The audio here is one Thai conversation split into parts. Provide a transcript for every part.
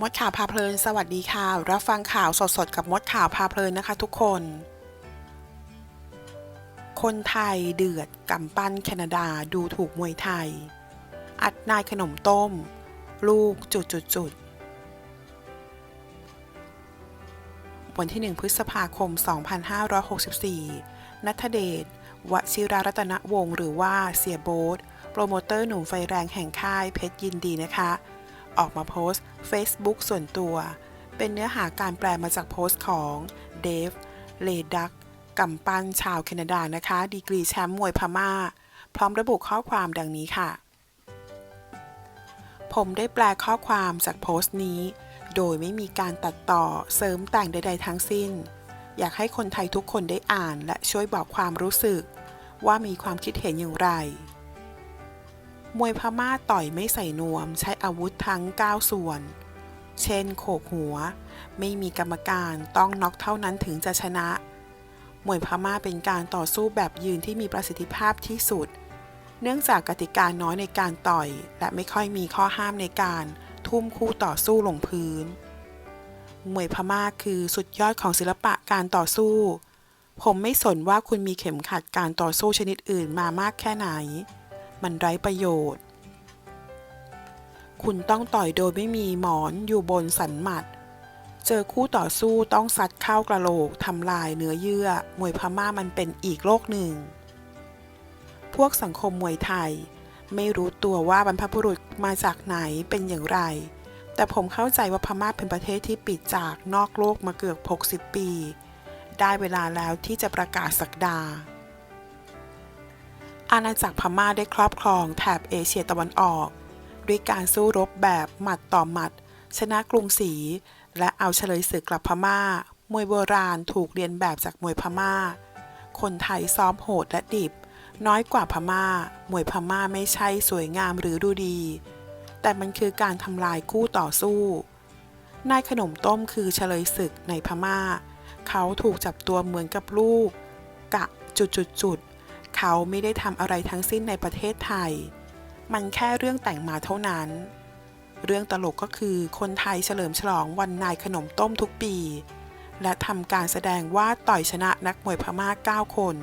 มดข่าวพาเพลิน สวัสดีค่ะ รับฟังข่าวสดๆ กับมดข่าวพาเพลินนะคะทุกคน คนไทยเดือดกำปั้นแคนาดาดูถูกมวยไทย อัดนายขนมต้ม ลูกจุดจุดจุดๆวันที่ 1 พฤษภาคม 2564 นัทเดชวชิรารัตนวงศ์หรือว่าเสียโบ๊ทโปรโมเตอร์หนุ่มไฟแรงแห่งค่ายเพชรยินดีนะคะ ออกมาโพสต์ Facebook ส่วนตัว เป็นเนื้อหาการแปลมาจากโพสต์ของเดฟเลดักกำปั้นชาวแคนาดานะคะ ดีกรีแชมป์มวยพม่า พร้อมระบุข้อความดังนี้ค่ะ ผมได้แปลข้อความจากโพสต์นี้ โดยไม่มีการตัดต่อเสริมแต่งใด ๆ ทั้งสิ้น อยากให้คนไทยทุกคนได้อ่านและช่วยบอกความรู้สึก ว่ามีความคิดเห็นอย่างไร มวยพม่าต่อยไม่ใส่นวม ใช้อาวุธทั้ง 9 ส่วน เช่น โขกหัว ไม่มีกรรมการต้องน็อกเท่านั้นถึงจะชนะ มวยพม่าเป็นการต่อสู้แบบยืนที่มีประสิทธิภาพที่สุด เนื่องจากกติกาน้อยในการต่อย และไม่ค่อยมีข้อห้ามในการทุ่มคู่ต่อสู้ลงพื้น มวยพม่าคือสุดยอดของศิลปะการต่อสู้ ผมไม่สนว่าคุณมีเข็มขัดการต่อสู้ชนิดอื่นมามากแค่ไหน มันไร้ประโยชน์ คุณต้องต่อยโดยไม่มีหมอนอยู่บนสันหมัด เจอคู่ต่อสู้ต้องซัดเข้ากระโหลกทำลายเนื้อเยื่อ มวยพม่ามันเป็นอีกโลกหนึ่ง พวกสังคมมวยไทย ไม่รู้ตัวว่าบรรพบุรุษมาจากไหนเป็นอย่างไร แต่ผมเข้าใจว่าพม่าเป็นประเทศที่ปิดจากนอกโลกมาเกือบ 60 ปี ได้เวลาแล้วที่จะประกาศสักดา อาณาจักรพม่าได้ครอบครองแถบเอเชียตะวันออก ด้วยการสู้รบแบบหมัดต่อหมัด ชนะกรุงศรีและเอาเฉลยศึกกลับพม่า มวยโบราณถูกเรียนแบบจากมวยพม่า คนไทยซ้อมโหดและดิบ น้อยกว่าพม่า มวยพม่าไม่ใช่สวยงามหรือดูดี แต่มันคือการทำลายคู่ต่อสู้ นายขนมต้มคือเฉลยศึกในพม่า เขาถูกจับตัวเหมือนกับลูก กะจุดจุดจุดๆ เขาไม่ได้ทำอะไรทั้งสิ้นในประเทศไทย มันแค่เรื่องแต่งมาเท่านั้น เรื่องตลกก็คือคนไทยเฉลิมฉลองวันนายขนมต้มทุกปี และทำการแสดงว่าต่อยชนะนักมวยพม่า 9 คน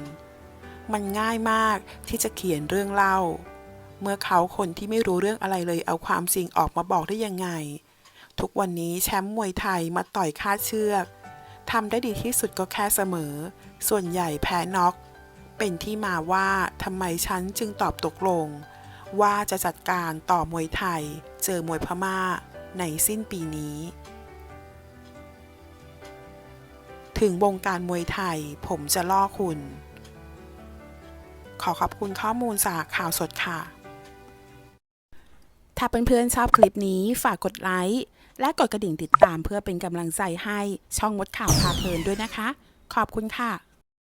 มันง่ายมากที่จะเขียนเรื่องเล่า เมื่อเขาคนที่ไม่รู้เรื่องอะไรเลยเอาความจริงออกมาบอกได้ยังไง ทุกวันนี้แชมป์มวยไทยมาต่อยคาดเชือกทำได้ดีที่สุดก็แค่เสมอ ส่วนใหญ่แพ้น็อก เป็นที่มาว่าทำไมฉันจึงตอบตกลง ว่าจะจัดการต่อมวยไทย เจอมวยพม่าในสิ้นปีนี้ ถึงวงการมวยไทยผมจะล่อคุณ ขอขอบคุณข้อมูลจากข่าวสดค่ะ ถ้าเพื่อนๆชอบคลิปนี้ฝากกดไลค์และกดกระดิ่งติดตามเพื่อเป็นกำลังใจให้ช่องมดข่าวพาเพลินด้วยนะคะ ขอบคุณค่ะ